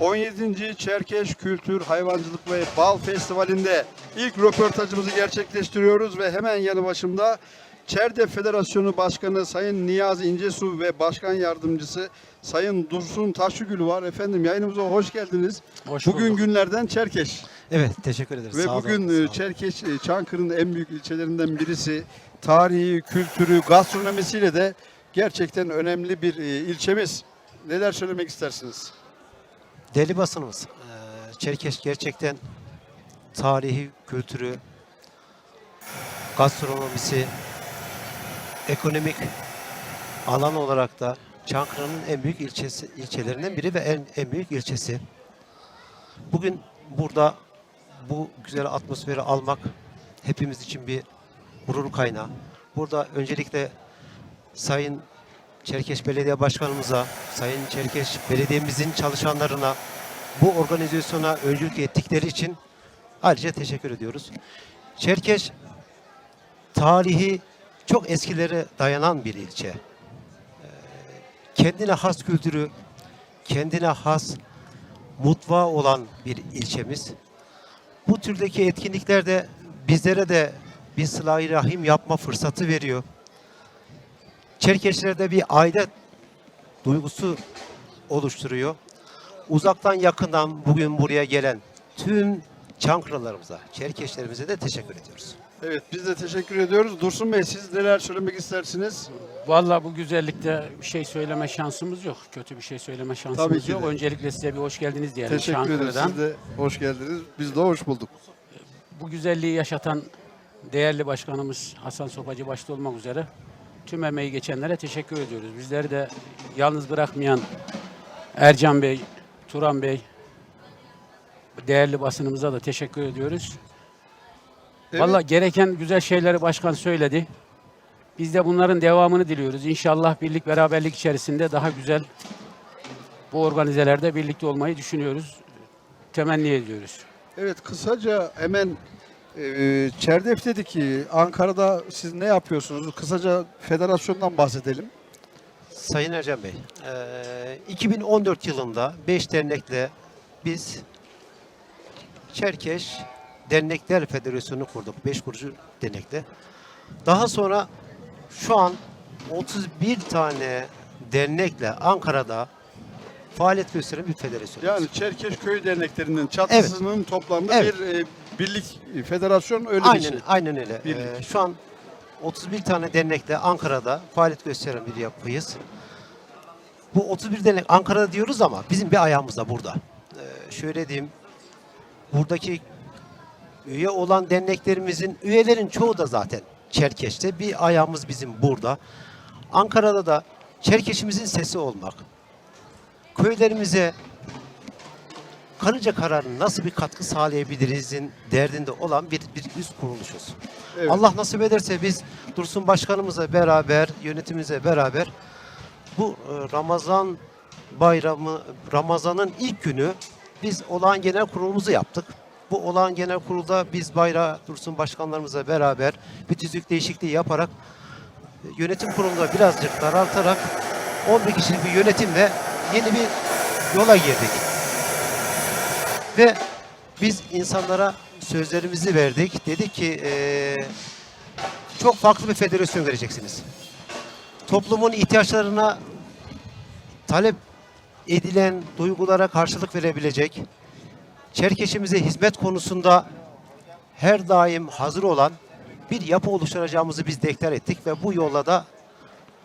17. Çerkeş Kültür Hayvancılık ve Bal Festivali'nde ilk röportajımızı gerçekleştiriyoruz ve hemen yanı başımda Çerde Federasyonu Başkanı Sayın Niyazi İncesu ve Başkan Yardımcısı Sayın Dursun Taşlıgül var. Efendim yayınımıza hoş geldiniz. Hoş bugün bulduk. günlerden Çerkeş Evet teşekkür ederiz. ve Sağ olun, bugün e, olun. Çerkeş e, Çankırı'nın en büyük ilçelerinden birisi. Tarihi, kültürü, gastronomisiyle de gerçekten önemli bir e, ilçemiz. Neler söylemek istersiniz? Değerli basınımız, eee, Çerkeş gerçekten tarihi, kültürü, gastronomisi, ekonomik alan olarak da Çankırı'nın en büyük ilçesi, ilçelerinden biri ve en, en büyük ilçesi. Bugün burada bu güzel atmosferi almak hepimiz için bir gurur kaynağı. Burada öncelikle Sayın Çerkeş Belediye Başkanımıza, Sayın Çerkeş Belediye'mizin çalışanlarına bu organizasyona öncülük ettikleri için ayrıca teşekkür ediyoruz. Çerkeş tarihi çok eskilere dayanan bir ilçe. Ee, Kendine has kültürü, kendine has mutfağı olan bir ilçemiz. Bu türdeki etkinliklerde bizlere de bir sıla-i rahim yapma fırsatı veriyor. Çerkeşlerde bir aile duygusu oluşturuyor. Uzaktan yakından bugün buraya gelen tüm Çankırılarımıza, Çerkeşlerimize de teşekkür ediyoruz. Evet biz de teşekkür ediyoruz. Dursun Bey siz neler söylemek istersiniz? Vallahi bu güzellikte bir şey söyleme şansımız yok. Kötü bir şey söyleme Tabii şansımız ki yok. de. Öncelikle size bir hoş geldiniz diyelim Teşekkür ederiz. Çankırı'dan. Siz de hoş geldiniz. Biz de hoş bulduk. Bu güzelliği yaşatan değerli başkanımız Hasan Sopacı başta olmak üzere tüm emeği geçenlere teşekkür ediyoruz. Bizleri de yalnız bırakmayan Ercan Bey, Turan Bey, değerli basınımıza da teşekkür ediyoruz. Evet. Vallahi gereken güzel şeyleri başkan söyledi. Biz de bunların devamını diliyoruz. İnşallah birlik beraberlik içerisinde daha güzel bu organizelerde birlikte olmayı düşünüyoruz. Temenni ediyoruz. Evet kısaca hemen e, Çerdef dedi ki Ankara'da siz ne yapıyorsunuz? Kısaca federasyondan bahsedelim. Sayın Ercan Bey, eee, 2014 yılında 5 dernekle biz Çerkeş Dernekler Federasyonu kurduk. 5 kurucu dernekle. Daha sonra şu an 31 tane dernekle Ankara'da faaliyet gösteren bir federasyon. Yani Çerkeş Köy Derneklerinin çatısının toplamda Evet. bir e, birlik, e, federasyon öyle aynen, bir şey. aynen öyle. Birlik. Ee, şu an 31 tane dernekle Ankara'da faaliyet gösteren bir yapıyız. Bu 31 dernek Ankara'da diyoruz ama bizim bir ayağımız da burada. Ee, şöyle diyeyim, buradaki üye olan derneklerimizin, üyelerin çoğu da zaten Çerkeş'te. Bir ayağımız bizim burada. Ankara'da da Çerkeş'imizin sesi olmak. Köylerimize karınca kararı nasıl bir katkı sağlayabilirizin derdinde olan bir, bir üst kuruluşuz. Evet. Allah nasip ederse biz Dursun Başkanımızla beraber, yönetimimizle beraber bu e, Ramazan bayramı, Ramazan'ın ilk günü biz olağan genel kurulumuzu yaptık. Bu olağan genel kurulda biz bayrağı Dursun Başkanlarımızla beraber bir tüzük değişikliği yaparak e, yönetim kurulunda birazcık daraltarak 11 kişilik bir yönetimle yeni bir yola girdik. Ve biz insanlara sözlerimizi verdik. Dedik ki eee, çok farklı bir federasyon vereceksiniz. Toplumun ihtiyaçlarına talep edilen duygulara karşılık verebilecek, Çerkeşimize hizmet konusunda her daim hazır olan bir yapı oluşturacağımızı biz deklar ettik ve bu yolla da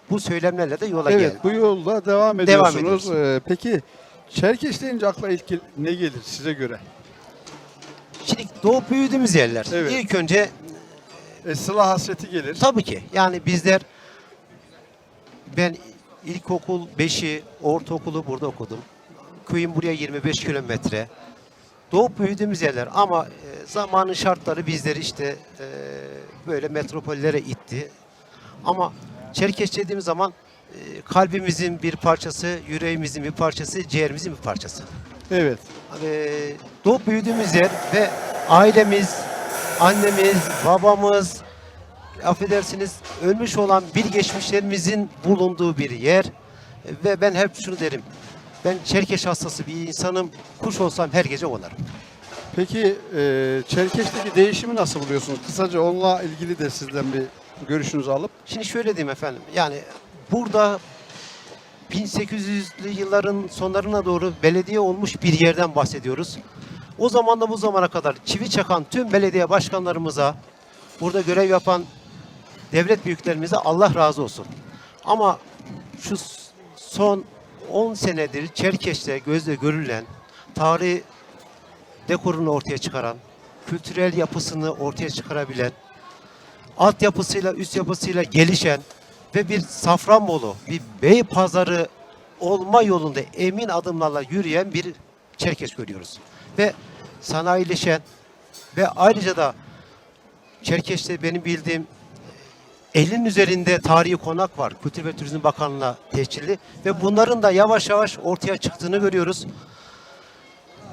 bu söylemlerle de yola Evet geldik. bu yolda devam Devam ediyorsunuz. ediyoruz. Ee, peki Çerkeş deyince akla ilk ne gelir size göre? Şimdi doğup büyüdüğümüz yerler. Evet. İlk önce E, sıla hasreti gelir. Tabii ki. Yani bizler ben ilkokul 5'i, ortaokulu burada okudum. Köyüm buraya 25 kilometre. Doğup büyüdüğümüz yerler ama e, zamanın şartları bizleri işte e, böyle metropollere itti. Ama Çerkeş dediğimiz zaman e, kalbimizin bir parçası, yüreğimizin bir parçası, ciğerimizin bir parçası. Evet. Hani doğup büyüdüğümüz yer ve ailemiz, annemiz, babamız, affedersiniz ölmüş olan bir geçmişlerimizin bulunduğu bir yer. Ve ben hep şunu derim. Ben Çerkeş hastası bir insanım. Kuş olsam her gece konarım. Peki e, Çerkeş'teki değişimi nasıl buluyorsunuz? Kısaca onunla ilgili de sizden bir görüşünüzü alıp. Şimdi şöyle diyeyim efendim. Yani burada 1800'lü yılların sonlarına doğru belediye olmuş bir yerden bahsediyoruz. O zaman da bu zamana kadar çivi çakan tüm belediye başkanlarımıza, burada görev yapan devlet büyüklerimize Allah razı olsun. Ama şu son 10 senedir Çerkeş'te gözle görülen tarihi dekorunu ortaya çıkaran, kültürel yapısını ortaya çıkarabilen, altyapısıyla üst yapısıyla gelişen ve bir Safranbolu, bir Bey pazarı olma yolunda emin adımlarla yürüyen bir Çerkeş görüyoruz. Ve sanayileşen ve ayrıca da Çerkeş'te benim bildiğim 50'nin üzerinde tarihi konak var. Kültür ve Turizm Bakanlığı'na tescilli ve bunların da yavaş yavaş ortaya çıktığını görüyoruz.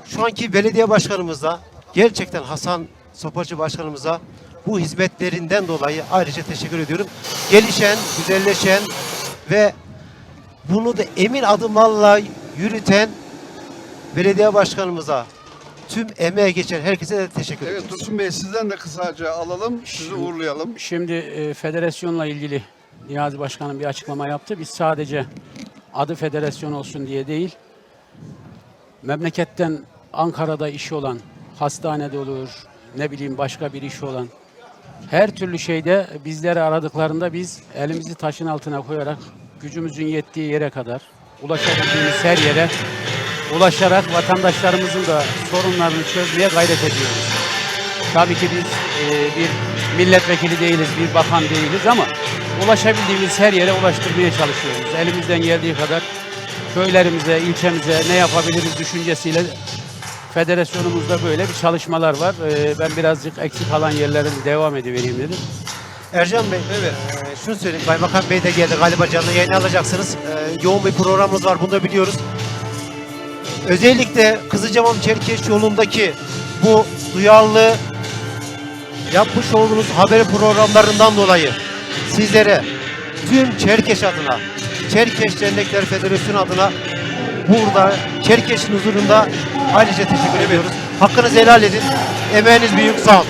Şu anki belediye başkanımıza gerçekten Hasan Sopacı başkanımıza bu hizmetlerinden dolayı ayrıca teşekkür ediyorum. Gelişen, güzelleşen ve bunu da emin adımlarla yürüten belediye başkanımıza tüm emeğe geçen herkese de teşekkür Evet ediyoruz. Dursun Bey sizden de kısaca alalım. Sizi uğurlayalım. Şimdi e, federasyonla ilgili Niyazi Başkanım bir açıklama yaptı. Biz sadece adı federasyon olsun diye değil, memleketten Ankara'da işi olan, hastanede olur, ne bileyim başka bir işi olan, her türlü şeyde bizleri aradıklarında biz elimizi taşın altına koyarak gücümüzün yettiği yere kadar ulaşabildiğimiz her yere ulaşarak vatandaşlarımızın da sorunlarını çözmeye gayret ediyoruz. Tabii ki biz e, bir milletvekili değiliz, bir bakan değiliz ama ulaşabildiğimiz her yere ulaştırmaya çalışıyoruz. Elimizden geldiği kadar köylerimize, ilçemize ne yapabiliriz düşüncesiyle federasyonumuzda böyle bir çalışmalar var. E, ben birazcık eksik kalan yerlerin devam edivereyim dedim. Ercan Bey, evet. şunu söyleyeyim. Kaymakam Bey de geldi. Galiba canlı yayını alacaksınız. Ee, yoğun bir programımız var. Bunu da biliyoruz. Özellikle Kızılcamam Çerkeş yolundaki bu duyarlı yapmış olduğunuz haber programlarından dolayı sizlere tüm Çerkeş adına, Çerkeş Dernekler Federasyonu adına burada Çerkeş'in huzurunda ayrıca teşekkür ediyoruz. Hakkınızı helal edin. Emeğiniz büyük. Sağ olun.